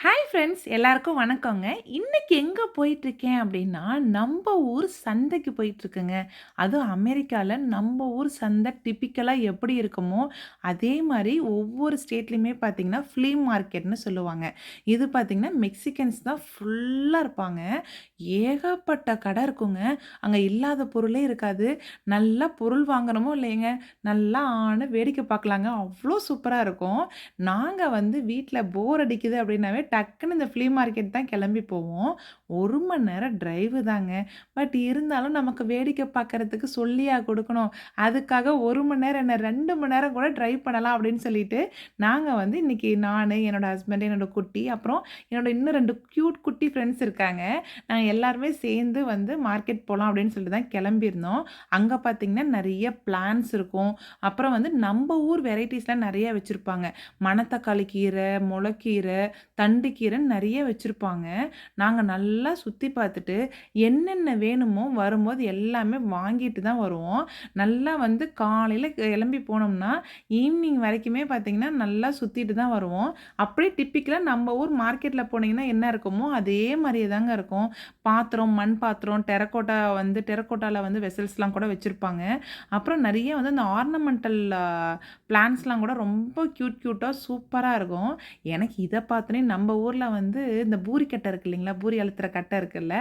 Hi hi friends எல்லாருக்கும் வணக்கங்க. இன்னைக்கு எங்கே போயிட்டுருக்கேன் அப்படின்னா நம்ம ஊர் சந்தைக்கு போயிட்டுருக்குங்க. அதுவும் அமெரிக்காவில் நம்ம ஊர் சந்தை டிப்பிக்கலாக எப்படி இருக்குமோ அதே மாதிரி ஒவ்வொரு ஸ்டேட்லேயுமே பார்த்தீங்கன்னா ஃப்ளீ மார்க்கெட்னு சொல்லுவாங்க. இது பார்த்திங்கன்னா மெக்சிகன்ஸ் தான் ஃபுல்லாக இருப்பாங்க. ஏகப்பட்ட கடை இருக்குங்க. அங்கே இல்லாத பொருளே இருக்காது. நல்லா பொருள் வாங்குறோமோ இல்லைங்க நல்லா ஆன வேடிக்கை பார்க்கலாங்க அவ்வளோ சூப்பராக இருக்கும். நாங்கள் வந்து வீட்டில் போர் அடிக்குது அப்படின்னாவே டக் டக்குன்னு இந்த ஃப்ளீ மார்க்கெட் தான் கிளம்பி போவோம். ஒரு மணி நேரம் டிரைவு தாங்க. பட் இருந்தாலும் நமக்கு வேடிக்கை பார்க்குறதுக்கு சொல்லியா கொடுக்கணும். அதுக்காக ஒரு மணி நேரம் என்ன ரெண்டு மணி நேரம் கூட ட்ரைவ் பண்ணலாம் அப்படின்னு சொல்லிட்டு நாங்கள் வந்து இன்றைக்கி நான் என்னோடய ஹஸ்பண்ட் என்னோடய குட்டி அப்புறம் என்னோட இன்னும் ரெண்டு க்யூட் குட்டி ஃப்ரெண்ட்ஸ் இருக்காங்க. நாங்கள் எல்லாருமே சேர்ந்து வந்து மார்க்கெட் போகலாம் அப்படின்னு சொல்லிட்டு தான் கிளம்பியிருந்தோம். அங்கே பார்த்திங்கன்னா நிறைய பிளான்ஸ் இருக்கும். அப்புறம் வந்து நம்ம ஊர் வெரைட்டிஸ்லாம் நிறைய வச்சுருப்பாங்க. மணத்தக்காளி கீரை முளைக்கீரை தண்டு கீரை கீரைன்னு நிறைய வச்சுருப்பாங்க. நாங்கள் நல்லா சுற்றி பார்த்துட்டு என்னென்ன வேணுமோ வரும்போது எல்லாமே வாங்கிட்டு தான் வருவோம். நல்லா வந்து காலையில் கிளம்பி போனோம்னா ஈவினிங் வரைக்குமே பார்த்திங்கன்னா நல்லா சுற்றிட்டு தான் வருவோம். அப்படியே டிப்பிக்கலாக நம்ம ஊர் மார்க்கெட்டில் போனீங்கன்னா என்ன இருக்குமோ அதே மாதிரியே தாங்க இருக்கும். பாத்திரம் மண் பாத்திரம் டெரக்கோட்டா வந்து டெரக்கோட்டாவில் வந்து வெசல்ஸ்லாம் கூட வச்சுருப்பாங்க. அப்புறம் நிறைய வந்து அந்த ஆர்னமெண்டல் பிளான்ஸ்லாம் கூட ரொம்ப க்யூட் க்யூட்டாக சூப்பராக இருக்கும். எனக்கு இதை பார்த்தோன்னே நம்ம ஊரில் வந்து இந்த பூரி கட்டை இருக்கு இல்லைங்களா? பூரி அழுத்துற கட்டை இருக்குல்ல?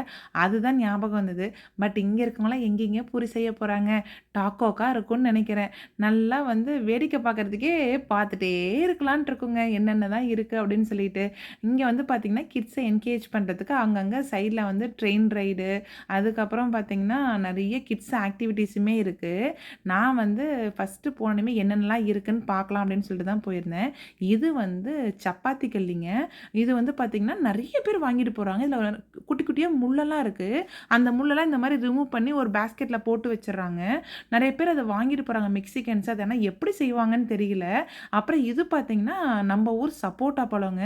அதுதான் ஞாபகம் வந்தது. பட் இங்கே இருக்கவங்களாம் எங்கெங்கே பூரி செய்ய போகிறாங்க டாக்கோக்காக இருக்கும்னு நினைக்கிறேன். நல்லா வந்து வேடிக்கை பார்க்குறதுக்கே பார்த்துட்டே இருக்கலான் இருக்குங்க. என்னென்ன தான் இருக்குது அப்படின்னு சொல்லிட்டு. இங்கே வந்து பார்த்திங்கன்னா கிட்ஸை என்கேஜ் பண்ணுறதுக்கு அங்கங்கே சைடில் வந்து ட்ரெயின் ரைடு அதுக்கப்புறம் பார்த்திங்கன்னா நிறைய கிட்ஸ் ஆக்டிவிட்டீஸுமே இருக்குது நான் வந்து ஃபஸ்ட்டு போனோமே என்னென்னலாம் இருக்குதுன்னு பார்க்கலாம் அப்படின்னு சொல்லிட்டு தான் போயிருந்தேன். இது வந்து சப்பாத்தி கல்லிங்க இது வந்து பார்த்திங்கன்னா நிறைய பேர் வாங்கிட்டு போகிறாங்க இதில் குட்டி குட்டியாக முள்ளெல்லாம் இருக்குது அந்த முள்ளெல்லாம் இந்த மாதிரி ரிமூவ் பண்ணி ஒரு பேஸ்கெட்டில் போட்டு வச்சிடுறாங்க. நிறைய பேர் அதை வாங்கிட்டு போகிறாங்க மெக்சிகன்ஸ் அது ஆனால் எப்படி செய்வாங்கன்னு தெரியல. அப்புறம் இது பார்த்திங்கன்னா நம்ம ஊர் சப்போட்டா பழங்க.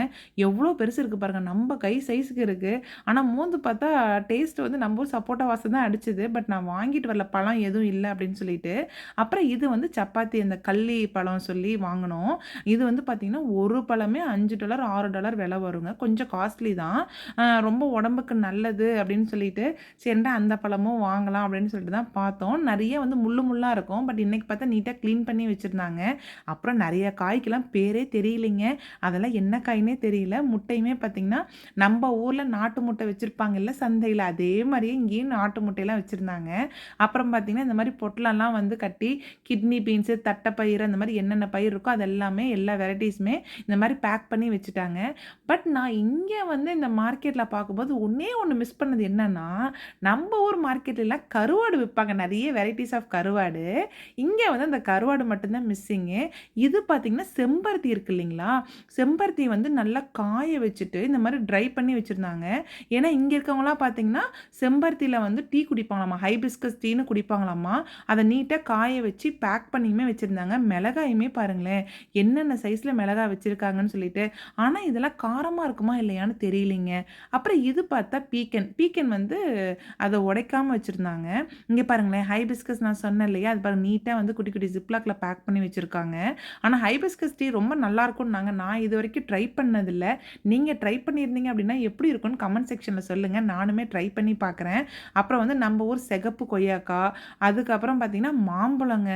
எவ்வளோ பெருசு இருக்குது பாருங்கள் நம்ம கை சைஸுக்கு இருக்குது ஆனால் மூந்து பார்த்தா டேஸ்ட் வந்து நம்ம ஊர் சப்போட்டா வாசம் தான் அடிச்சுது. பட் நான் வாங்கிட்டு வரல. பழம் எதுவும் இல்லை அப்படின்னு சொல்லிட்டு. அப்புறம் இது வந்து சப்பாத்தி அந்த கள்ளி பழம் சொல்லி வாங்கினோம். இது வந்து பார்த்திங்கன்னா ஒரு பழமே அஞ்சு டாலர் ஆறு டாலர் விலை வருங்க. கொஞ்சம் காஸ்ட்லி தான். ரொம்ப உடம்புக்கு நல்லது அப்படின்னு சொல்லிட்டு சரிண்டா அந்த பழமும் வாங்கலாம் அப்படின்னு சொல்லிட்டு தான் பார்த்தோம். நிறைய வந்து முள்ளு முள்ளாக இருக்கும். பட் இன்றைக்கி பார்த்தா நீட்டாக க்ளீன் பண்ணி வச்சுருந்தாங்க. அப்புறம் நிறைய காய்க்கெல்லாம் பேரே தெரியலைங்க. அதெல்லாம் என்ன காய்னே தெரியல. முட்டையுமே பார்த்திங்கன்னா நம்ம ஊரில் நாட்டு முட்டை வச்சுருப்பாங்கல்ல சந்தையில் அதே மாதிரியே இங்கேயும் நாட்டு முட்டையெல்லாம் வச்சுருந்தாங்க. அப்புறம் பார்த்திங்கன்னா இந்த மாதிரி பொட்டலெல்லாம் வந்து கட்டி கிட்னி பீன்ஸு தட்டைப்பயிறு அந்த மாதிரி என்னென்ன பயிர் இருக்கோ அதெல்லாமே எல்லா வெரைட்டிஸுமே இந்த மாதிரி பேக் பண்ணி வச்சுட்டாங்க. பட் நான் இங்கே வந்து இந்த மார்க்கெட்டில் பார்க்கும்போது ஒன்றே ஒன்று மிஸ் பண்ணது என்னென்னா நம்ம ஊர் மார்க்கெட்லாம் கருவாடு விற்பாங்க நிறைய வெரைட்டிஸ் ஆஃப் கருவாடு. இங்கே வந்து அந்த கருவாடு மட்டும்தான் மிஸ்ஸிங்கு இது பார்த்திங்கன்னா செம்பருத்தி இருக்குது இல்லைங்களா? செம்பருத்தி வந்து நல்லா காய வச்சுட்டு இந்த மாதிரி ட்ரை பண்ணி வச்சுருந்தாங்க. ஏன்னா இங்கே இருக்கவங்களாம் பார்த்திங்கன்னா செம்பருத்தியில் வந்து டீ குடிப்பாங்களாமா? ஹைபிஸ்கஸ் டீன்னு குடிப்பாங்களாமா? அதை நீட்டாக காய வச்சு பேக் பண்ணியுமே வச்சுருந்தாங்க. மிளகாயுமே பாருங்களேன் என்னென்ன சைஸில் மிளகாய் வச்சுருக்காங்கன்னு சொல்லிட்டு. ஆனால் இதெல்லாம் காரமாக இருக்குமா இல்லையான்னு தெரியலிங்க. அப்புறம் இது பார்த்தா பீக்கன் பீக்கன் வந்து அதை உடைக்காமல் வச்சுருந்தாங்க. இங்கே பாருங்களேன் ஹைபிஸ்கஸ் நான் சொன்னேன் இல்லையா அது பாருங்கள் நீட்டாக வந்து குட்டி குட்டி ஜிப்லாக்கில் பேக் பண்ணி வச்சுருக்காங்க. ஆனால் ஹைபிஸ்கஸ் டீ ரொம்ப நல்லாயிருக்கும்னாங்க நான் இது வரைக்கும் ட்ரை பண்ணதில்லை. நீங்கள் ட்ரை பண்ணியிருந்தீங்க அப்படின்னா எப்படி இருக்கும்னு கமெண்ட் செக்ஷனில் சொல்லுங்கள் நானுமே ட்ரை பண்ணி பார்க்குறேன். அப்புறம் வந்து நம்ம ஊர் செகப்பு கொய்யாக்கா அதுக்கப்புறம் பார்த்திங்கன்னா மாம்பழங்க.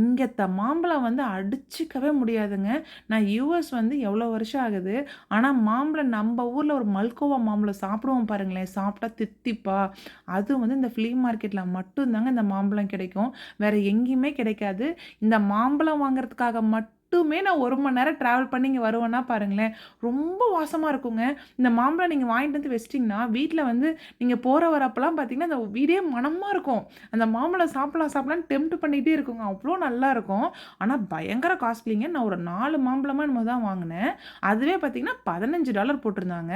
இங்கே த மாம்பழம் வந்து அடிச்சிக்கவே முடியாதுங்க. நான் யூஎஸ் வந்து எவ்வளோ வருஷம் ஆகுது ஆனால் மாம்பழம் நம்ம ஊரில் ஒரு மல்கோவா மாம்பழம் சாப்பிடுவோம் பாருங்களேன். சாப்பிட்டா தித்திப்பா. அது வந்து இந்த ஃப்ளீ மார்க்கெட்டில் மட்டும்தாங்க இந்த மாம்பழம் கிடைக்கும். வேறு எங்கேயுமே கிடைக்காது. இந்த மாம்பழம் வாங்குறதுக்காக மட்டும் மட்டுமே நான் ஒரு மணி நேரம் ட்ராவல் பண்ணி இங்கே வருவேன்னா பாருங்களேன் ரொம்ப வாசமாக இருக்குங்க. இந்த மாம்பழம் நீங்கள் வாங்கிட்டு வந்து வச்சிட்டிங்கன்னா வீட்டில் வந்து நீங்கள் போகிற வரப்பெல்லாம் பார்த்தீங்கன்னா அந்த வீடே மனமாக இருக்கும். அந்த மாம்பழம் சாப்பிடலாம் சாப்பிடலான்னு டெம்ட் பண்ணிகிட்டே இருக்குங்க. அவ்வளோ நல்லா இருக்கும். ஆனால் பயங்கர காஸ்ட்லிங்க நான் ஒரு நாலு மாம்பழமாக நம்ம தான் வாங்கினேன். அதுவே பார்த்தீங்கன்னா பதினஞ்சு டாலர் போட்டிருந்தாங்க.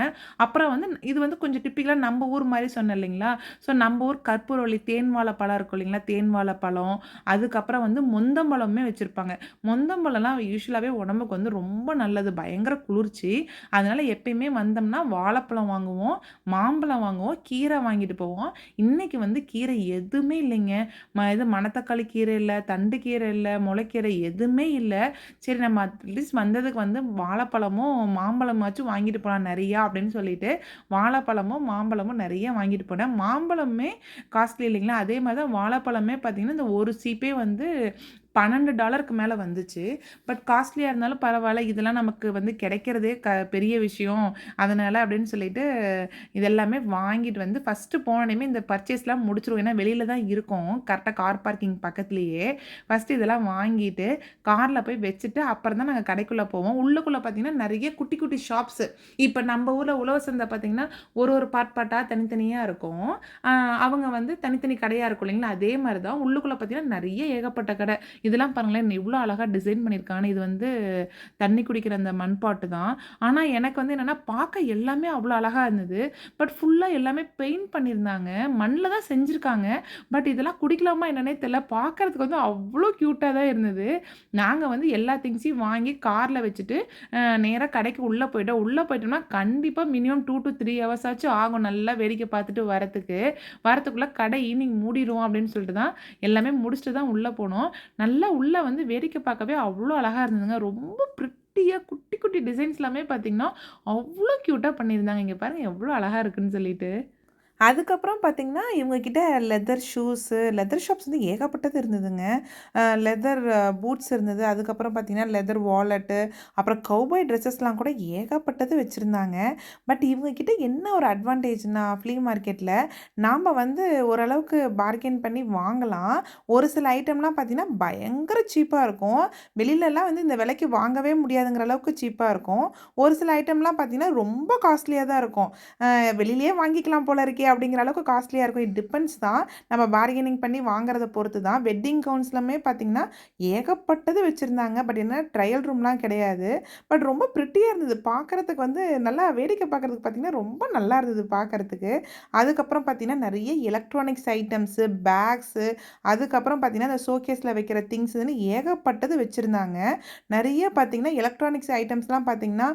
அப்புறம் வந்து இது வந்து கொஞ்சம் டிப்பிக்கலாக நம்ம ஊர் மாதிரி சொன்னேன் இல்லைங்களா? ஸோ நம்ம ஊர் கற்பூரவள்ளி தேன் வாழைப்பழம் இருக்கும் இல்லைங்களா? தேன் வாழைப்பழம். அதுக்கப்புறம் வந்து மொந்தம்பழமே வச்சுருப்பாங்க. மொந்தம்பழம்லாம் யூஸ்வலாகவே உடம்புக்கு வந்து ரொம்ப நல்லது. பயங்கர குளிர்ச்சி. அதனால் எப்பயுமே வந்தோம்னா வாழைப்பழம் வாங்குவோம் மாம்பழம் வாங்குவோம் கீரை வாங்கிட்டு போவோம். இன்றைக்கி வந்து கீரை எதுவுமே இல்லைங்க. ம இது மணத்தக்காளி கீரை இல்லை தண்டு கீரை இல்லை முளைக்கீரை எதுவுமே இல்லை. சரி நம்ம அட்லீஸ்ட் வந்ததுக்கு வந்து வாழைப்பழமும் மாம்பழமாச்சும் வாங்கிட்டு போகலாம் நிறையா அப்படின்னு சொல்லிட்டு வாழைப்பழமும் மாம்பழமும் நிறைய வாங்கிட்டு போனேன். மாம்பழமே காஸ்ட்லி இல்லைங்களா? அதே மாதிரி தான் வாழைப்பழமே பார்த்திங்கன்னா இந்த ஒரு சீப்பே வந்து பன்னெண்டு டாலருக்கு மேலே வந்துச்சு. பட் காஸ்ட்லியாக இருந்தாலும் பரவாயில்ல. இதெல்லாம் நமக்கு வந்து கிடைக்கிறதே க பெரிய விஷயம். அதனால் அப்படின்னு சொல்லிட்டு இதெல்லாமே வாங்கிட்டு வந்து ஃபஸ்ட்டு போனோடனே இந்த பர்ச்சேஸ்லாம் முடிச்சிருவோம். ஏன்னா வெளியில் தான் இருக்கும். கரெக்டாக கார் பார்க்கிங் பக்கத்துலேயே. ஃபஸ்ட்டு இதெல்லாம் வாங்கிட்டு காரில் போய் வச்சுட்டு அப்புறம் தான் நாங்கள் கடைக்குள்ளே போவோம். உள்ளுக்குள்ளே பார்த்திங்கன்னா நிறைய குட்டி குட்டி ஷாப்ஸு இப்போ நம்ம ஊரில் உழவு சந்தை பார்த்திங்கன்னா ஒரு ஒரு பார்ட் பார்ட்டாக தனித்தனியாக இருக்கும். அவங்க வந்து தனித்தனி கடையாக இருக்கும் இல்லைங்களா? அதே மாதிரி தான் உள்ளுக்குள்ளே பார்த்திங்கன்னா நிறைய ஏகப்பட்ட கடை. இதெல்லாம் பாருங்களேன் இவ்வளோ அழகாக டிசைன் பண்ணியிருக்காங்க இது வந்து தண்ணி குடிக்கிற அந்த மண்பாட்டு தான். ஆனால் எனக்கு வந்து என்னென்னா பார்க்க எல்லாமே அவ்வளோ அழகாக இருந்தது. பட் ஃபுல்லாக எல்லாமே பெயிண்ட் பண்ணியிருந்தாங்க. மண்ணில் தான் செஞ்சுருக்காங்க. பட் இதெல்லாம் குடிக்கலாமா என்னன்னே தெரியல. பார்க்குறதுக்கு வந்து அவ்வளோ க்யூட்டாக தான் இருந்தது. நாங்கள் வந்து எல்லா திங்ஸையும் வாங்கி காரில் வச்சுட்டு நேராக கடைக்கு உள்ளே போயிட்டோம். உள்ளே போயிட்டோம்னா கண்டிப்பாக minimum two to three hours ஆச்சும் ஆகும். நல்லா வேடிக்கை பார்த்துட்டு வரத்துக்கு வரத்துக்குள்ளே கடை ஈவினிங் மூடிடுவோம் அப்படின்னு சொல்லிட்டு தான் எல்லாமே முடிச்சுட்டு தான் உள்ளே போனோம். நல்லா நல்லா உள்ளே வந்து வேடிக்கை பார்க்கவே அவ்வளோ அழகாக இருந்ததுங்க. ரொம்ப ப்ரிட்டியாக குட்டி குட்டி டிசைன்ஸ் எல்லாமே பார்த்திங்கன்னா அவ்வளோ க்யூட்டாக பண்ணியிருந்தாங்க. இங்கே பாருங்கள் எவ்வளோ அழகாக இருக்குதுன்னு சொல்லிட்டு. அதுக்கப்புறம் பார்த்திங்கன்னா இவங்கக்கிட்ட லெதர் ஷூஸு லெதர் ஷாப்ஸ் வந்து ஏகப்பட்டது இருந்ததுங்க. லெதர் பூட்ஸ் இருந்தது. அதுக்கப்புறம் பார்த்திங்கன்னா லெதர் வாலெட்டு அப்புறம் கௌபாய் ட்ரெஸ்ஸஸ்லாம் கூட ஏகப்பட்டது வச்சுருந்தாங்க. பட் இவங்கக்கிட்ட என்ன ஒரு அட்வான்டேஜ்னா ஃப்ளீ மார்க்கெட்டில் நாம் வந்து ஓரளவுக்கு பார்கெயின் பண்ணி வாங்கலாம். ஒரு சில ஐட்டம்லாம் பார்த்திங்கன்னா பயங்கர சீப்பாக இருக்கும். வெளியிலலாம் வந்து இந்த விலைக்கு வாங்கவே முடியாதுங்கிற அளவுக்கு சீப்பாக இருக்கும். ஒரு சில ஐட்டம்லாம் பார்த்திங்கன்னா ரொம்ப காஸ்ட்லியாக தான் இருக்கும். வெளியிலேயே வாங்கிக்கலாம் போல இருக்கே அப்படிங்கிற அளவுக்கு காஸ்ட்லியாக இருக்கும். இட் டிபெண்ட்ஸ் தான். நம்ம பார்கெனிங் பண்ணி வாங்குறத பொறுத்து தான். வெட்டிங் கவுன்ஸ்லுமே பார்த்திங்கன்னா ஏகப்பட்டது வச்சுருந்தாங்க. பட் என்ன ட்ரையல் ரூம்லாம் கிடையாது. பட் ரொம்ப ப்ரிட்டியாக இருந்தது. பார்க்குறதுக்கு வந்து நல்லா வேடிக்கை பார்க்குறதுக்கு பார்த்திங்கன்னா ரொம்ப நல்லா இருந்தது பார்க்குறதுக்கு அதுக்கப்புறம் பார்த்திங்கன்னா நிறைய எலக்ட்ரானிக்ஸ் ஐட்டம்ஸு பேக்ஸு அதுக்கப்புறம் பார்த்திங்கன்னா அந்த ஷோகேஸில் வைக்கிற திங்ஸ்னு ஏகப்பட்டது வச்சுருந்தாங்க. நிறைய பார்த்திங்கன்னா எலக்ட்ரானிக்ஸ் ஐட்டம்ஸ்லாம் பார்த்திங்கன்னா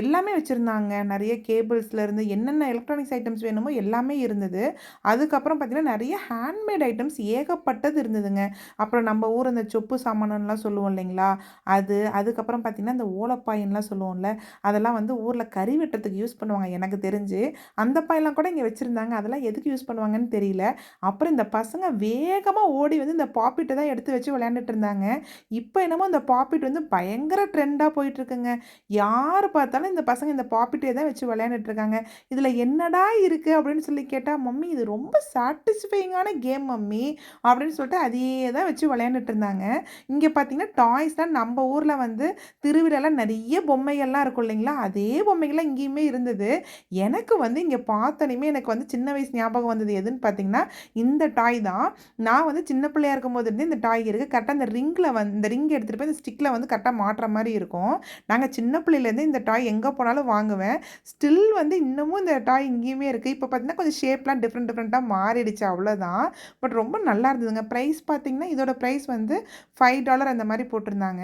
எல்லாமே வச்சுருந்தாங்க. நிறைய கேபிள்ஸ்லேருந்து என்னென்ன எலக்ட்ரானிக்ஸ் ஐட்டம்ஸ் வேணுமோ எல்லா எல்லாமே இருந்தது. அதுக்கப்புறம் பார்த்திங்கன்னா நிறைய ஹேண்ட்மேட் ஐட்டம்ஸ் ஏகப்பட்டது இருந்ததுங்க. அப்புறம் நம்ம ஊர் அந்த சொப்பு சாமானம்லாம் சொல்லுவோம் இல்லைங்களா? அது அதுக்கப்புறம் பார்த்திங்கன்னா இந்த ஓலப்பாயின்லாம் சொல்லுவோம்ல அதெல்லாம் வந்து ஊரில் கறி வெட்டுறதுக்கு யூஸ் பண்ணுவாங்க எனக்கு தெரிஞ்சு. அந்த பாயெல்லாம் கூட இங்கே வச்சுருந்தாங்க. அதெல்லாம் எதுக்கு யூஸ் பண்ணுவாங்கன்னு தெரியல. அப்புறம் இந்த பசங்க வேகமாக ஓடி வந்து இந்த பாப்பிட்டை தான் எடுத்து வச்சு விளையாண்டுட்டு இருந்தாங்க. இப்போ என்னமோ இந்த பாப்பிட் வந்து பயங்கர ட்ரெண்டாக போயிட்டுருக்குங்க. யார் பார்த்தாலும் இந்த பசங்க இந்த பாப்பிட்டே தான் வச்சு விளையாண்டுட்டு இருக்காங்க. இதில் என்னடா இருக்குது அப்படின்னு சொல்லி சொல்லி கேட்டால் மம்மி இது ரொம்ப சாட்டிஸ்ஃபைங்கான கேம் மம்மி. அப்படின்னு சொல்லிட்டு அதையே தான் வச்சு விளையாண்டுட்டு இருந்தாங்க. இங்கே பார்த்தீங்கன்னா டாய்ஸ் தான் நம்ம ஊரில் வந்து திருவிழாலாம் நிறைய பொம்மைகள்லாம் இருக்கும் இல்லைங்களா? அதே பொம்மைகள்லாம் இங்கேயுமே இருந்தது. எனக்கு வந்து இங்கே பார்த்தனையுமே எனக்கு வந்து சின்ன வயசு ஞாபகம் வந்தது எதுன்னு பார்த்தீங்கன்னா இந்த டாய் தான். நான் வந்து சின்ன பிள்ளையாக இருக்கும்போது இருந்து இந்த டாய் இருக்குது கரெக்டாக இந்த ரிங்கில் வந்து இந்த ரிங் எடுத்துகிட்டு போய் இந்த ஸ்டிக்கில் வந்து கரெக்டாக மாட்டுற மாதிரி இருக்கும். நாங்கள் சின்ன பிள்ளையிலேருந்து இந்த டாய் எங்கே போனாலும் வாங்குவேன். ஸ்டில் வந்து இன்னமும் இந்த டாய் இங்கேயுமே இருக்குது இப்போ பார்த்தீங்கன்னா கொஞ்சம் ஷேப்லாம் டிஃப்ரெண்ட் டிஃப்ரெண்ட்டாக மாறிடுச்சு அவ்வளோதான் பட் ரொம்ப நல்லா இருந்ததுங்க. ப்ரைஸ் பார்த்திங்கன்னா இதோட ப்ரைஸ் வந்து ஃபைவ் டாலர் அந்த மாதிரி போட்டிருந்தாங்க.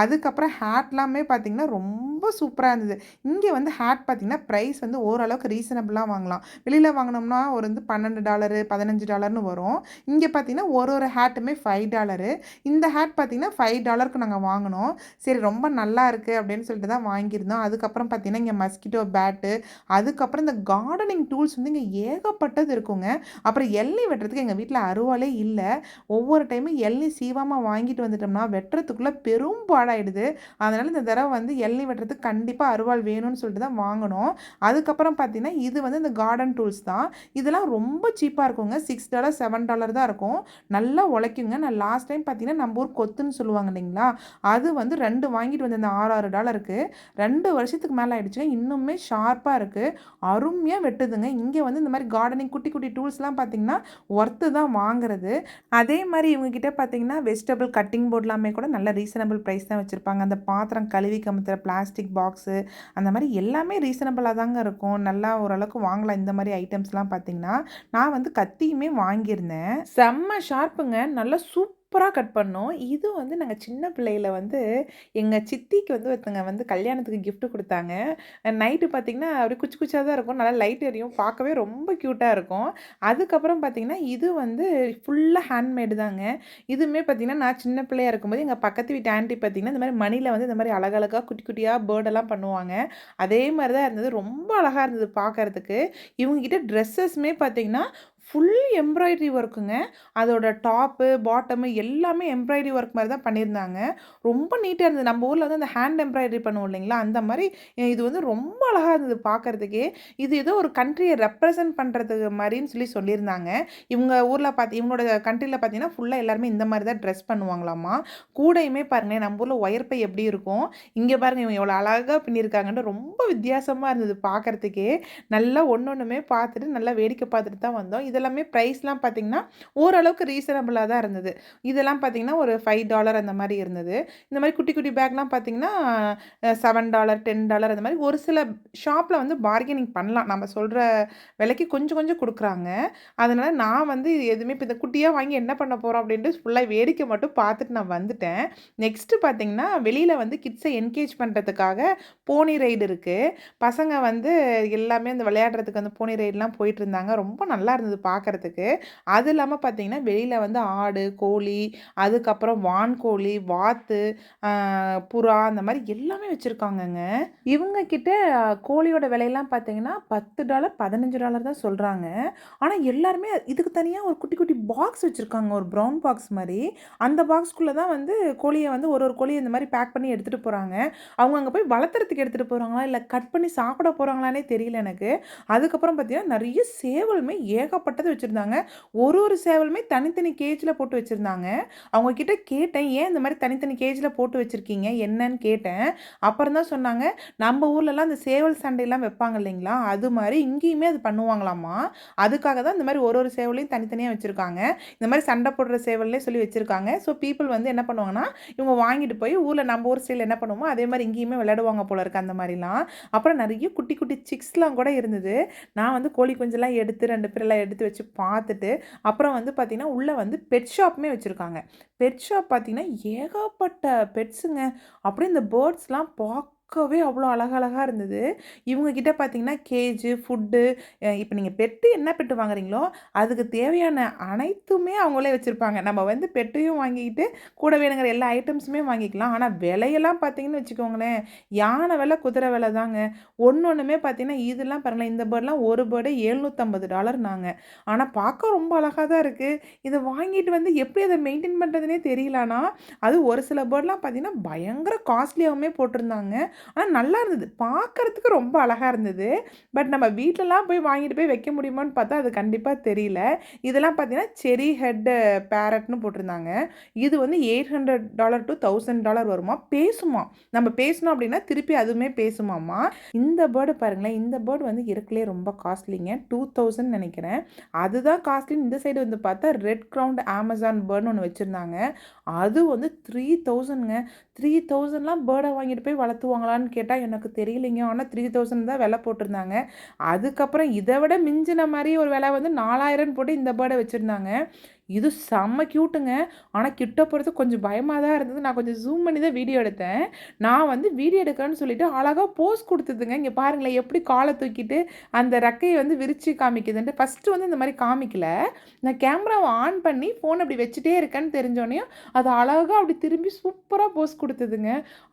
அதுக்கப்புறம் ஹேட்லாமே பார்த்திங்கன்னா ரொம்ப சூப்பராக இருந்தது. இங்கே வந்து ஹேட் பார்த்திங்கன்னா ப்ரைஸ் வந்து ஓரளவுக்கு ரீசனபிளாக வாங்கலாம். வெளியில் வாங்கினோம்னா ஒரு வந்து பன்னெண்டு டாலரு பதினஞ்சு டாலர்னு வரும். இங்கே பார்த்திங்கன்னா ஒரு ஒரு ஹேட்டுமே ஃபைவ் டாலரு இந்த ஹேட் பார்த்திங்கன்னா ஃபைவ் டாலருக்கு நாங்கள் வாங்கினோம். சரி ரொம்ப நல்லா இருக்குது அப்படின்னு சொல்லிட்டு தான் வாங்கியிருந்தோம். அதுக்கப்புறம் பார்த்திங்கன்னா இங்கே மஸ்கிட்டோ பேட்டு அதுக்கப்புறம் இந்த கார்டனிங் டூல்ஸ் வந்து இங்கே ஏகப்பட்டது இருக்குங்க. அப்புறம் எள்ளி வெட்டுறதுக்கு எங்கள் வீட்டில் அருவாலே இல்லை. ஒவ்வொரு டைமும் எள்ளி சீவாமல் வாங்கிட்டு வந்துட்டோம்னா வெட்டுறதுக்குள்ளே பெரும் பாடாயிடுது. அதனால் இந்த தடவை வந்து எள்ளி வெட்டுறதுக்கு கண்டிப்பாக அருவாள் வேணும்னு சொல்லிட்டு தான் வாங்கணும். அதுக்கப்புறம் பார்த்தீங்கன்னா இது வந்து இந்த கார்டன் டூல்ஸ் தான். இதெல்லாம் ரொம்ப சீப்பாக இருக்குங்க. சிக்ஸ் டாலர் செவன் டாலர் தான் இருக்கும். நல்லா உழைக்குங்க. நான் லாஸ்ட் டைம் பார்த்தீங்கன்னா நம்ம ஊர் கொத்துன்னு சொல்லுவாங்க இல்லைங்களா? அது வந்து ரெண்டு வாங்கிட்டு வந்த இந்த ஆறு ஆறு டாலருக்கு ரெண்டு வருஷத்துக்கு மேலே ஆயிடுச்சுங்க. இன்னுமே ஷார்ப்பாக இருக்குது அருமையாக வெட்டுதுங்க. இங்கே வந்து இந்த மாதிரி கார்டனிங் குட்டி குட்டி டூல்ஸ்லாம் பார்த்திங்கன்னா ஒர்த்து தான் வாங்குறது. அதே மாதிரி இவங்கக்கிட்ட பார்த்திங்கன்னா வெஜிடபிள் கட்டிங் போர்ட்லாமே கூட நல்ல ரீசனபிள் ப்ரைஸ் தான் வச்சுருப்பாங்க. அந்த பாத்திரம் கழுவி கமுத்துற பிளாஸ்டிக் பாக்ஸு அந்த மாதிரி எல்லாமே ரீசனபிளாக தாங்க இருக்கும். நல்லா ஓரளவுக்கு வாங்கலாம். இந்த மாதிரி ஐட்டம்ஸ்லாம் பார்த்திங்கன்னா நான் வந்து கத்தியுமே வாங்கியிருந்தேன். செம்ம ஷார்ப்புங்க நல்லா சூப்பர் சூப்பராக கட் பண்ணோம். இது வந்து நாங்கள் சின்ன பிள்ளையில் வந்து எங்கள் சித்திக்கு வந்து ஒருத்தங்க வந்து கல்யாணத்துக்கு கிஃப்ட் கொடுத்தாங்க நைட்டு பார்த்தீங்கன்னா, அப்படியே குச்சி குச்சியாக தான் இருக்கும். நல்லா லைட் எரியும். பார்க்கவே ரொம்ப க்யூட்டாக இருக்கும். அதுக்கப்புறம் பார்த்தீங்கன்னா, இது வந்து ஃபுல்லாக ஹேண்ட்மேடு தாங்க. இதுவுமே பார்த்தீங்கன்னா, நான் சின்ன பிள்ளையாக இருக்கும்போது எங்கள் பக்கத்து வீட்டு ஆண்டி பார்த்தீங்கன்னா, இந்த மாதிரி மணியில் வந்து இந்த மாதிரி அழகழகாக குட்டி குட்டியாக பேர்டெல்லாம் பண்ணுவாங்க. அதே மாதிரி தான் இருந்தது. ரொம்ப அழகாக இருந்தது பார்க்கறதுக்கு. இவங்ககிட்ட ட்ரெஸ்ஸஸ்மே பார்த்திங்கன்னா பார்த்தீங்கன்னா, ஃபுல் எம்ப்ராய்டரி ஒர்க்குங்க. அதோட டாப்பு, பாட்டமு எல்லாமே எம்ப்ராய்டரி ஒர்க் மாதிரி தான் பண்ணியிருந்தாங்க. ரொம்ப நீட்டாக இருந்தது. நம்ம ஊரில் வந்து அந்த ஹேண்ட் எம்ப்ராய்டரி பண்ணுவோம் இல்லைங்களா? அந்த மாதிரி இது வந்து ரொம்ப அழகாக இருந்தது பார்க்கறதுக்கே. இது ஏதோ ஒரு கண்ட்ரியை ரெப்ரசன்ட் பண்ணுறதுக்கு மாதிரின்னு சொல்லி சொல்லியிருந்தாங்க. இவங்க ஊரில் பார்த்து இவங்களோட கண்ட்ரியில் பார்த்தீங்கன்னா, ஃபுல்லாக எல்லாருமே இந்த மாதிரி தான் ட்ரெஸ் பண்ணுவாங்களாமா. கூடையுமே பாருங்களேன், நம்ம ஊரில் ஒயர் பை எப்படி இருக்கும்? இங்கே பாருங்க இவங்க எவ்வளோ அழகாக பின்னியிருக்காங்கன்னு ரொம்ப வித்தியாசமாக இருந்தது பார்க்கறதுக்கே. நல்லா ஒண்ணொண்ணுமே பார்த்துட்டு, நல்லா வேடிக்கை பார்த்துட்டு தான் வந்தோம். இதெல்லாமே ப்ரைஸ்லாம் பார்த்தீங்கன்னா, ஓரளவுக்கு ரீசனபிளாக தான் இருந்தது. இதெல்லாம் பார்த்தீங்கன்னா, ஒரு ஃபைவ் டாலர் அந்த மாதிரி இருந்தது. இந்த மாதிரி குட்டி குட்டி பேக்லாம் பார்த்தீங்கன்னா, செவன் டாலர் டென் டாலர் அந்த மாதிரி ஒரு சில ஷாப்பில் வந்து பார்கெனிங் பண்ணலாம். நம்ம சொல்கிற விலைக்கு கொஞ்சம் கொஞ்சம் கொடுக்குறாங்க அதனால் நான் வந்து எதுவுமே இப்போ இந்த குட்டியாக வாங்கி என்ன பண்ண போகிறோம் அப்படின்ட்டு ஃபுல்லாக வேடிக்கை மட்டும் பார்த்துட்டு நான் வந்துட்டேன். நெக்ஸ்ட்டு பார்த்தீங்கன்னா, வெளியில் வந்து கிட்ஸை என்கேஜ் பண்ணுறதுக்காக போனி ரைடு இருக்குது பசங்க வந்து எல்லாமே அந்த விளையாடுறதுக்கு அந்த போனி ரைட்லாம் போயிட்டுருந்தாங்க. ரொம்ப நல்லா இருந்தது பார்க்கறதுக்கு. அது இல்லாமல் பார்த்தீங்கன்னா, வெளியில் வந்து ஆடு, கோழி, அதுக்கப்புறம் வான்கோழி, வாத்து, புறா அந்த மாதிரி எல்லாமே வச்சுருக்காங்கங்க. இவங்க கிட்ட கோழியோட விலையெல்லாம் பார்த்தீங்கன்னா, $10 $15 தான் சொல்கிறாங்க ஆனால் எல்லாருமே இதுக்கு தனியாக ஒரு குட்டி குட்டி பாக்ஸ் வச்சுருக்காங்க. ஒரு ப்ரவுன் பாக்ஸ் மாதிரி அந்த பாக்ஸ்குள்ளே தான் வந்து கோழியை வந்து ஒரு ஒரு கோழியை இந்த மாதிரி பேக் பண்ணி எடுத்துகிட்டு போகிறாங்க அவங்க அங்கே போய் வளர்த்துறதுக்கு எடுத்துகிட்டு போகிறாங்களா இல்லை கட் பண்ணி சாப்பிட போகிறாங்களானே தெரியல எனக்கு. அதுக்கப்புறம் பார்த்தீங்கன்னா, நிறைய சேவலுமே ஏகப்பட்ட ஏகப்பட்டது வச்சுருந்தாங்க ஒரு ஒரு சேவலுமே தனித்தனி கேஜில் போட்டு வச்சுருந்தாங்க அவங்கக்கிட்ட கேட்டேன், "ஏன் இந்த மாதிரி தனித்தனி கேஜில் போட்டு வச்சுருக்கீங்க என்னன்னு கேட்டேன். அப்புறம் தான் சொன்னாங்க, "நம்ம ஊர்லலாம் அந்த சேவல் சண்டையெல்லாம் வைப்பாங்க இல்லைங்களா? அது மாதிரி இங்கேயுமே அது பண்ணுவாங்களாமா. அதுக்காக தான் இந்த மாதிரி ஒரு ஒரு சேவலையும் தனித்தனியாக வச்சுருக்காங்க இந்த மாதிரி சண்டை போடுற சேவல்லே சொல்லி வச்சுருக்காங்க ஸோ பீப்புள் வந்து என்ன பண்ணுவாங்கன்னா, இவங்க வாங்கிட்டு போய் ஊரில் நம்ம ஊர் ஸ்டைல் என்ன பண்ணுவோமோ, அதே மாதிரி இங்கேயுமே விளையாடுவாங்க போல இருக்குது அந்த மாதிரிலாம் அப்புறம் நிறைய குட்டி குட்டி சிக்ஸ்லாம் கூட இருந்தது. நான் வந்து கோழி குஞ்செல்லாம் எடுத்து ரெண்டு பேரெல்லாம் எடுத்து வச்சு பார்த்துட்டு, அப்புறம் வந்து பார்த்திங்கன்னா உள்ளே வந்து பெட் ஷாப்புமே வச்சுருக்காங்க பெட் ஷாப் பார்த்திங்கன்னா ஏகப்பட்ட பெட்ஸுங்க. அப்படியே இந்த பேர்ட்ஸ்லாம் பார்க்கவே அவ்வளோ அழகழகாக இருந்தது. இவங்கக்கிட்ட பார்த்தீங்கன்னா, கேஜு, ஃபுட்டு இப்போ நீங்கள் பெட்டு என்ன பெட்டு வாங்குறீங்களோ, அதுக்கு தேவையான அனைத்துமே அவங்களே வச்சுருப்பாங்க நம்ம வந்து பெட்டையும் வாங்கிக்கிட்டு, கூட வேணுங்கிற எல்லா ஐட்டம்ஸுமே வாங்கிக்கலாம். ஆனால் விலையெல்லாம் பார்த்தீங்கன்னு வச்சுக்கோங்களேன், யானை விலை, குதிரை விலை தாங்க. ஒன்று ஒன்றுமே பார்த்தீங்கன்னா, இதெல்லாம் பாருங்களேன், இந்த பேர்ட்லாம் ஒரு பேர்டு ஏழ்நூத்தம்பது டாலர்னாங்க ஆனால் பார்க்க ரொம்ப அழகாக தான் இருக்குது இதை வாங்கிட்டு வந்து எப்படி அதை மெயின்டைன் பண்ணுறதுனே தெரியலனா அது அதுவும் ஒரு சில பேர்ட்லாம் பார்த்தீங்கன்னா, பயங்கர காஸ்ட்லியாகவுமே போட்டிருந்தாங்க. ஆனால் நல்லா இருந்தது. பார்க்கறதுக்கு ரொம்ப அழகாக இருந்தது. பட் நம்ம வீட்டிலலாம் போய் வாங்கிட்டு போய் வைக்க முடியுமான்னு பார்த்தா, அது கண்டிப்பாக தெரியல. இதெல்லாம் பார்த்தீங்கன்னா, செரி ஹெட் பேரட்னு போட்டிருந்தாங்க. இது வந்து eight hundred dollar to thousand dollar வருமா. பேசுமாம். நம்ம பேசணும் அப்படின்னா, திருப்பி அதுவுமே பேசுமாமா. இந்த பேர்டு பாருங்களேன், இந்த பேர்டு வந்து இருக்கலே ரொம்ப காஸ்ட்லிங்க. டூ தௌசண்ட் நினைக்கிறேன் அதுதான் காஸ்ட்லின்னு இந்த சைடு வந்து பார்த்தா, ரெட் க்ரௌண்ட் அமேசான் பேர்ட்னு ஒன்று வச்சுருந்தாங்க அது வந்து த்ரீ தௌசண்ட்ங்க த்ரீ தௌசண்ட்லாம் பேர்டை வாங்கிட்டு போய் வளர்த்துவாங்களான்னு கேட்டால் எனக்கு தெரியலைங்க. ஆனா 3000 தான் விலை போட்டிருந்தாங்க. அதுக்கப்புறம் இதை விட மிஞ்சின மாதிரி ஒரு விலை வந்து 4000ன்னு போட்டு இந்த பேர்டை வச்சுருந்தாங்க இது செம்ம கியூட்டுங்க. ஆனால் கிட்ட போகிறது கொஞ்சம் பயமாக தான் இருந்தது. நான் கொஞ்சம் ஜூம் பண்ணி தான் வீடியோ எடுத்தேன். நான் வந்து வீடியோ எடுக்கிறேன்னு சொல்லிட்டு அழகாக போஸ் கொடுத்துதுங்க இங்கே பாருங்களேன், எப்படி காலை தூக்கிட்டு அந்த ரெக்கையை வந்து விரித்து காமிக்குதுன்ட்டு. ஃபஸ்ட்டு வந்து இந்த மாதிரி காமிக்கல. நான் கேமராவை ஆன் பண்ணி ஃபோன் அப்படி வச்சுட்டே இருக்கேன்னு தெரிஞ்சோடனே அது அழகா அப்படி திரும்பி சூப்பராக போஸ் கொடுத்ததுங்க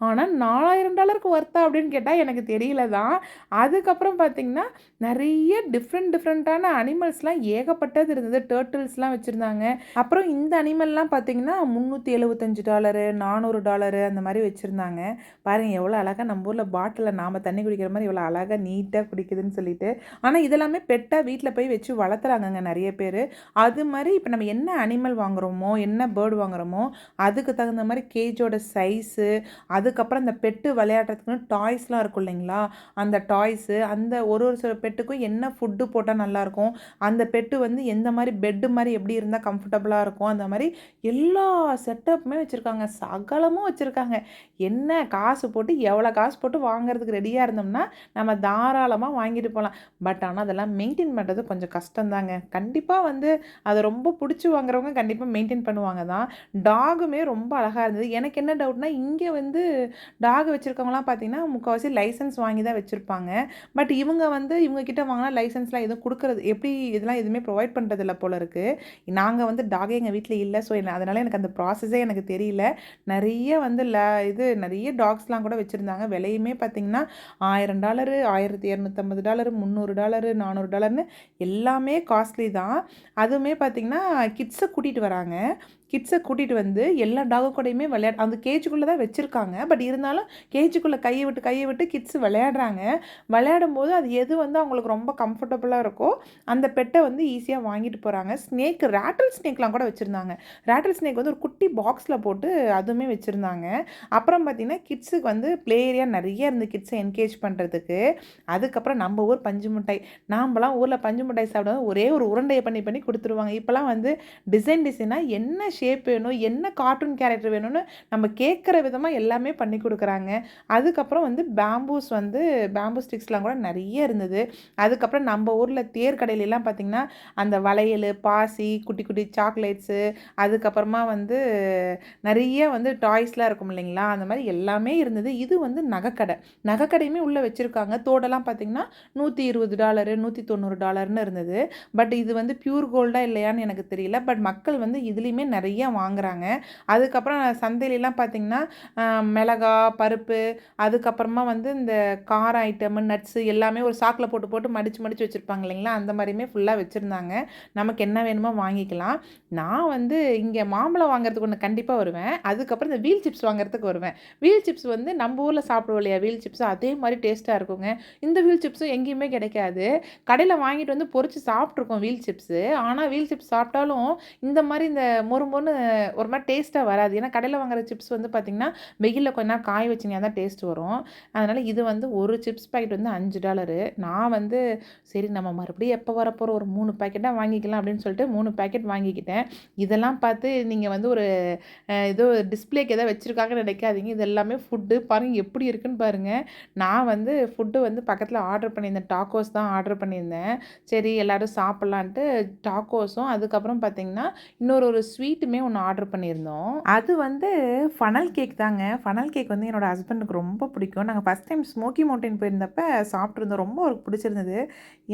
ஆனால் நாலாயிரம் டாலருக்கு ஒர்த்தா அப்படின்னு கேட்டால் எனக்கு தெரியல தான். அதுக்கப்புறம் பார்த்தீங்கன்னா, நிறைய டிஃப்ரெண்ட் டிஃப்ரெண்ட்டான அனிமல்ஸ்லாம் ஏகப்பட்டது இருந்தது. டேர்ட்டில்ஸ்லாம் வச்சுருந்தாங்க அப்புறம் இந்த அனிமல்லாம் பார்த்தீங்கன்னா, $375 $400 அந்த மாதிரி வச்சுருந்தாங்க பாருங்கள் எவ்வளோ அழகாக நம்ம ஊரில் பாட்டிலில் நாம் தண்ணி குடிக்கிற மாதிரி எவ்வளோ அழகாக நீட்டாக குடிக்குதுன்னு சொல்லிட்டு. ஆனால் இதெல்லாமே பெட்டாக வீட்டில் போய் வச்சு வளர்த்துறாங்கங்க நிறைய பேர் அது மாதிரி இப்போ நம்ம என்ன அனிமல் வாங்குறோமோ, என்ன பேர்டு வாங்குறோமோ, அதுக்கு தகுந்த மாதிரி கேஜோட சைஸு, அதுக்கப்புறம் அந்த பெட்டு விளையாடுறதுக்குன்னு டாய்ஸ்லாம் இருக்கும் இல்லைங்களா? அந்த டாய்ஸு, அந்த ஒரு ஒரு சில பெட்டுக்கும் என்ன ஃபுட்டு போட்டால் நல்லாயிருக்கும், அந்த பெட்டு வந்து எந்த மாதிரி பெட்டு மாதிரி எப்படி இருந்தால் இருந்தா கம்ஃபர்டபுளாக இருக்கும். அந்த மாதிரி எல்லா செட்டப்புமே வச்சுருக்காங்க. சகலமும் வச்சுருக்காங்க. என்ன காசு போட்டு எவ்வளோ காசு போட்டு வாங்குறதுக்கு ரெடியாக இருந்தோம்னா நம்ம தாராளமாக வாங்கிட்டு போகலாம் பட் ஆனால் அதெல்லாம் மெயின்டைன் பண்ணுறது கொஞ்சம் கஷ்டம்தாங்க. கண்டிப்பாக வந்து அதை ரொம்ப பிடிச்சி வாங்குறவங்க கண்டிப்பாக மெயின்டைன் பண்ணுவாங்க தான். டாகுமே ரொம்ப அழகாக இருந்தது. எனக்கு என்ன டவுட்னா இங்கே வந்து டாக் வச்சுருக்கவங்களாம் பார்த்தீங்கன்னா முக்கால்வாசி லைசன்ஸ் வாங்கி தான் வச்சுருப்பாங்க. பட் இவங்க வந்து இவங்க கிட்ட வாங்கினா லைசன்ஸ்லாம் எதுவும் கொடுக்குறது எப்படி இதெல்லாம் எதுவுமே ப்ரொவைட் பண்ணுறதில்ல போல இருக்குது நாங்கள் வந்து டாகே எங்கள் வீட்டில் இல்லை. ஸோ என்ன அதனால் எனக்கு அந்த ப்ராசஸே எனக்கு தெரியல. நிறைய வந்து ல இது நிறைய டாக்ஸ்லாம் கூட வச்சுருந்தாங்க. விலையுமே பார்த்திங்கன்னா ஆயிரம் டாலரு ஆயிரத்தி இரநூத்தம்பது டாலரு முந்நூறு டாலரு நானூறு டாலர்னு எல்லாமே காஸ்ட்லி தான். அதுவுமே பார்த்திங்கன்னா கிட்ஸை கூட்டிகிட்டு வராங்க. கிட்ஸை கூட்டிகிட்டு வந்து எல்லா டாகு கூடயுமே விளையாட் அந்த கேஜுக்குள்ளே தான் வச்சுருக்காங்க. பட் இருந்தாலும் கேஜுக்குள்ளே கையை விட்டு கையை விட்டு கிட்ஸ் விளையாடுறாங்க. விளையாடும் போது அது எது வந்து அவங்களுக்கு ரொம்ப கம்ஃபர்டபுளாக இருக்கோ அந்த பெட்டை வந்து ஈஸியாக வாங்கிட்டு போகிறாங்க ஸ்னேக் ரேட்டில் ஸ்னேக்லாம் கூட வச்சுருந்தாங்க. ரேட்டில் ஸ்னேக் வந்து ஒரு குட்டி பாக்ஸில் போட்டு அதுவுமே வச்சுருந்தாங்க. அப்புறம் பார்த்திங்கன்னா கிட்ஸுக்கு வந்து ப்ளே ஏரியா நிறைய இருந்து கிட்ஸை என்கேஜ் பண்ணுறதுக்கு அதுக்கப்புறம் நம்ம ஊர் பஞ்சு மிட்டாய் நாம்பலாம் ஊரில் பஞ்சு மிட்டாய் சாப்பிடுவோம் ஒரே ஒரு உருண்டையை பண்ணி பண்ணி கொடுத்துருவாங்க. இப்போலாம் வந்து டிசைன் டிசைனாக என்ன ஷேப் வேணும் என்ன கார்ட்டூன் கேரக்டர் வேணும்னு நம்ம கேட்குற விதமாக எல்லாமே பண்ணி கொடுக்குறாங்க. அதுக்கப்புறம் வந்து பேம்பூஸ் வந்து பேம்பூ ஸ்டிக்ஸ்லாம் கூட நிறைய இருந்தது. அதுக்கப்புறம் நம்ம ஊரில் தேர் கடையிலலாம் பார்த்திங்கன்னா அந்த வளையல் பாசி குட்டி குட்டி சாக்லேட்ஸு அதுக்கப்புறமா வந்து நிறைய வந்து டாய்ஸ்லாம் இருக்கும் இல்லைங்களா? அந்த மாதிரி எல்லாமே இருந்தது. இது வந்து நகைக்கடை. நகைக்கடையுமே உள்ளே வச்சுருக்காங்க. தோடெல்லாம் பார்த்திங்கன்னா நூற்றி இருபது டாலரு நூற்றி தொண்ணூறு டாலர்னு இருந்தது. பட் இது வந்து பியூர் கோல்டாக இல்லையான்னு எனக்கு தெரியல. பட் மக்கள் வந்து இதுலேயுமே நிறைய நிறைய வாங்குறாங்க. அதுக்கப்புறம் சந்தையிலலாம் பார்த்திங்கன்னா மிளகா பருப்பு அதுக்கப்புறமா வந்து இந்த கார ஐட்டமு நட்ஸு எல்லாமே ஒரு சாக்கில் போட்டு போட்டு மடித்து மடித்து வச்சுருப்பாங்க இல்லைங்களா? அந்த மாதிரியுமே ஃபுல்லாக வச்சுருந்தாங்க. நமக்கு என்ன வேணுமோ வாங்கிக்கலாம். நான் வந்து இங்கே மாம்பழம் வாங்குறதுக்கு ஒன்று கண்டிப்பாக வருவேன். அதுக்கப்புறம் இந்த வீல் சிப்ஸ் வாங்குறதுக்கு வருவேன். வீல் சிப்ஸ் வந்து நம்ம ஊரில் சாப்பிடுவோம் இல்லையா? வீல் சிப்ஸ் அதே மாதிரி டேஸ்ட்டாக இருக்குங்க. இந்த வீல் சிப்ஸும் எங்கேயுமே கிடைக்காது. கடையில் வாங்கிட்டு வந்து பொறிச்சு சாப்பிட்ருக்கோம் வீல் சிப்ஸு ஆனால் வீல் சிப்ஸ் சாப்பிட்டாலும் இந்த மாதிரி இந்த மொறு ஒன்று ஒரு மாதிரி டேஸ்ட்டாக வராது. ஏன்னா கடையில் வாங்குற சிப்ஸ் வந்து பார்த்திங்கன்னா வெயிலில் கொஞ்ச நேரம் காய வச்சிங்கன்னா தான் டேஸ்ட் வரும். அதனால் இது வந்து ஒரு சிப்ஸ் பாக்கெட் வந்து அஞ்சு டாலரு நான் வந்து சரி நம்ம மறுபடியும் எப்போ வரப்போகிற ஒரு மூணு பேக்கெட்டாக வாங்கிக்கலாம் அப்படின்னு சொல்லிட்டு மூணு பேக்கெட் வாங்கிக்கிட்டேன். இதெல்லாம் பார்த்து நீங்கள் வந்து ஒரு ஏதோ டிஸ்பிளேக்கு எதாவது வச்சுருக்காங்கன்னு நினைக்காதீங்க. இது எல்லாமே ஃபுட்டு பாருங்கள் எப்படி இருக்குன்னு பாருங்கள் நான் வந்து ஃபுட்டு வந்து பக்கத்தில் ஆர்டர் பண்ணியிருந்தேன். டாக்கோஸ் தான் ஆர்டர் பண்ணியிருந்தேன். சரி எல்லோரும் சாப்பிட்லான்ட்டு டாக்கோஸும் அதுக்கப்புறம் பார்த்திங்கன்னா இன்னொரு ஒரு ஸ்வீட் ஸ்வீட்டுமே ஒன்று ஆர்டர் பண்ணியிருந்தோம். அது வந்து ஃபனல் கேக் தாங்க. ஃபனல் கேக் வந்து என்னோடய ஹஸ்பண்டுக்கு ரொம்ப பிடிக்கும். நாங்கள் ஃபஸ்ட் டைம் ஸ்மோக்கி மவுண்டைன் போயிருந்தப்ப சாப்பிட்ருந்தோம் ரொம்ப அவருக்கு பிடிச்சிருந்தது.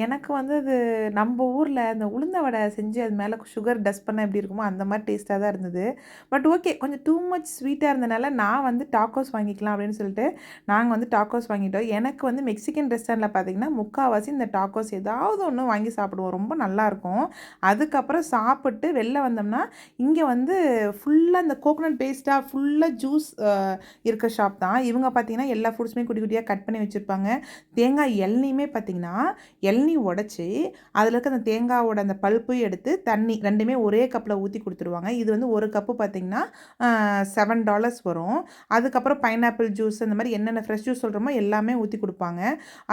எனக்கு வந்து அது நம்ம ஊரில் அந்த உளுந்த வடை செஞ்சு அது மேலே சுகர் டஸ்ட் பண்ணால் எப்படி இருக்குமோ அந்த மாதிரி டேஸ்ட்டாக தான் இருந்தது. பட் ஓகே கொஞ்சம் டூ மச் ஸ்வீட்டாக இருந்தனால நான் வந்து டாக்கோஸ் வாங்கிக்கலாம் அப்படின்னு சொல்லிட்டு நாங்கள் வந்து டாக்கோஸ் வாங்கிட்டோம். எனக்கு வந்து மெக்சிகன் ரெஸ்டாரண்ட்டில் பார்த்தீங்கன்னா முக்கால்வாசி இந்த டாக்கோஸ் ஏதாவது ஒன்று வாங்கி சாப்பிடுவோம். ரொம்ப நல்லாயிருக்கும் அதுக்கப்புறம் சாப்பிட்டு வெளில வந்தோம்னா இங்கே இங்கே வந்து ஃபுல்லாக இந்த கோகோனட் பேஸ்டாக ஃபுல்லாக ஜூஸ் இருக்க ஷாப் தான். இவங்க பார்த்தீங்கன்னா எல்லா ஃப்ரூட்ஸுமே குட்டி குட்டியாக கட் பண்ணி வச்சுருப்பாங்க. தேங்காய் எல்னியுமே பார்த்தீங்கன்னா எல்னி உடச்சி அதில் இருக்க அந்த தேங்காவோட அந்த பல்ப்பு எடுத்து தண்ணி ரெண்டுமே ஒரே கப்பில் ஊற்றி கொடுத்துருவாங்க. இது வந்து ஒரு கப்பு பார்த்திங்கன்னா செவன் டாலர்ஸ் வரும். அதுக்கப்புறம் பைனாப்பிள் ஜூஸ் அந்த மாதிரி என்னென்ன ஃப்ரெஷ் ஜூஸ் சொல்கிறோமோ எல்லாமே ஊற்றி கொடுப்பாங்க.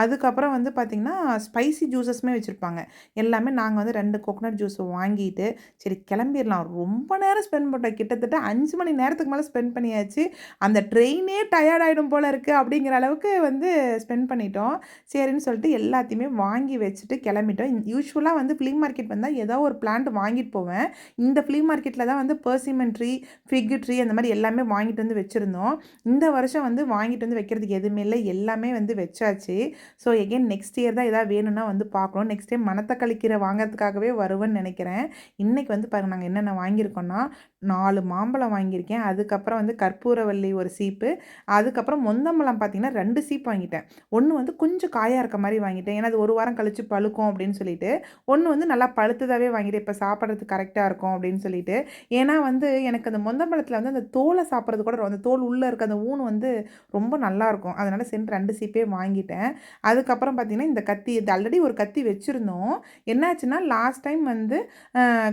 அதுக்கப்புறம் வந்து பார்த்திங்கன்னா ஸ்பைசி ஜூஸஸ்மே வச்சுருப்பாங்க. எல்லாமே நாங்கள் வந்து ரெண்டு கோகோனட் ஜூஸ் வாங்கிட்டு சரி கிளம்பிடலாம். ரொம்ப நேரம் ஸ்பெண்ட் பண்ணோம் கிட்டத்தட்ட அஞ்சு மணி நேரத்துக்கு மேலே ஸ்பெண்ட் பண்ணியாச்சு. அந்த ட்ரெயினே டயர்ட் ஆகிடும் போல் இருக்குது அப்படிங்கிற அளவுக்கு வந்து ஸ்பெண்ட் பண்ணிட்டோம். சரின்னு சொல்லிட்டு எல்லாத்தையுமே வாங்கி வச்சுட்டு கிளம்பிட்டோம். யூஸ்வலாக வந்து ஃப்ளீ மார்க்கெட் வந்தால் ஏதோ ஒரு பிளான்ட் வாங்கிட்டு போவேன். இந்த ஃப்ளீ மார்க்கெட்டில் தான் வந்து பர்சிமன் ட்ரீ ஃபிக் ட்ரீ அந்த மாதிரி எல்லாமே வாங்கிட்டு வந்து வச்சுருந்தோம். இந்த வருஷம் வந்து வாங்கிட்டு வந்து வைக்கிறதுக்கு எதுவுமே இல்லை. எல்லாமே வந்து வச்சாச்சு. ஸோ எகெயின் நெக்ஸ்ட் இயர் தான் எதாவது வேணும்னா வந்து பார்க்கணும். நெக்ஸ்ட் டைம் மனத்தை கழிக்கிற வாங்கிறதுக்காகவே வருவேன்னு நினைக்கிறேன். இன்றைக்கி வந்து பாருங்கள் நாங்கள் என்னென்ன வாங்கியிருக்கோம் வாங்கியிருக்கோன்னா நாலு மாம்பழம் வாங்கியிருக்கேன். அதுக்கப்புறம் வந்து கற்பூரவல்லி ஒரு சீப்பு. அதுக்கப்புறம் மொந்தம்பழம் பார்த்திங்கன்னா ரெண்டு சீப் வாங்கிட்டேன். ஒன்று வந்து கொஞ்சம் காயாக இருக்க மாதிரி வாங்கிட்டேன். ஏன்னா அது ஒரு வாரம் கழித்து பழுக்கும் அப்படின்னு சொல்லிட்டு ஒன்று வந்து நல்லா பழுத்ததாகவே வாங்கிட்டேன். இப்போ சாப்பிட்றதுக்கு கரெக்டாக இருக்கும் அப்படின்னு சொல்லிட்டு. ஏன்னா வந்து எனக்கு அந்த மொந்தம்பழத்தில் வந்து அந்த தோலை சாப்பிட்றது கூட அந்த தோல் உள்ளே இருக்க அந்த ஊன் வந்து ரொம்ப நல்லாயிருக்கும் அதனால் சென்று ரெண்டு சீப்பே வாங்கிட்டேன். அதுக்கப்புறம் பார்த்திங்கன்னா இந்த கத்தி இது ஆல்ரெடி ஒரு கத்தி வச்சுருந்தோம். என்னாச்சுன்னா லாஸ்ட் டைம் வந்து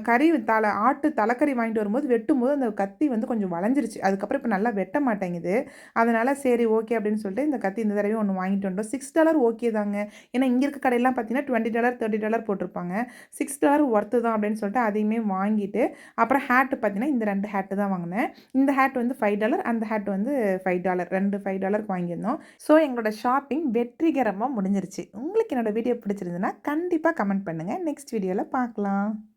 கறி தலை ஆட்டு தலைக்கறி வாங்கிட்டு வரும்போது வெட்டும்போது அந்த கத்தி வந்து கொஞ்சம் வளைஞ்சிருச்சு. அதுக்கப்புறம் இப்போ நல்லா வெட்ட மாட்டேங்குது. அதனால் சரி ஓகே அப்படின்னு சொல்லிட்டு இந்த கத்தி இந்த தடவை ஒன்று வாங்கிட்டு வந்தோம் சிக்ஸ் டாலர் ஓகே தாங்க. ஏன்னா இங்கே இருக்க கடையெல்லாம் பார்த்தீங்கன்னா டுவெண்ட்டி டாலர் தேர்ட்டி டாலர் போட்டிருப்பாங்க. சிக்ஸ் டாலர் ஒர்த்து தான் அப்படின்னு சொல்லிட்டு அதையுமே வாங்கிட்டு அப்புறம் ஹேட்டு பார்த்தீங்கன்னா இந்த ரெண்டு ஹேட்டு தான் வாங்கினேன். இந்த ஹேட் வந்து ஃபைவ் டாலர் அந்த ஹேட் வந்து ஃபைவ் டாலர் ரெண்டு ஃபைவ் டாலருக்கு வாங்கியிருந்தோம். ஸோ எங்களோட ஷாப்பிங் வெற்றிகரமாக முடிஞ்சிருச்சு. உங்களுக்கு என்னோட வீடியோ பிடிச்சிருந்துன்னா கண்டிப்பாக கமெண்ட் பண்ணுங்கள் நெக்ஸ்ட் வீடியோவில் பார்க்கலாம்.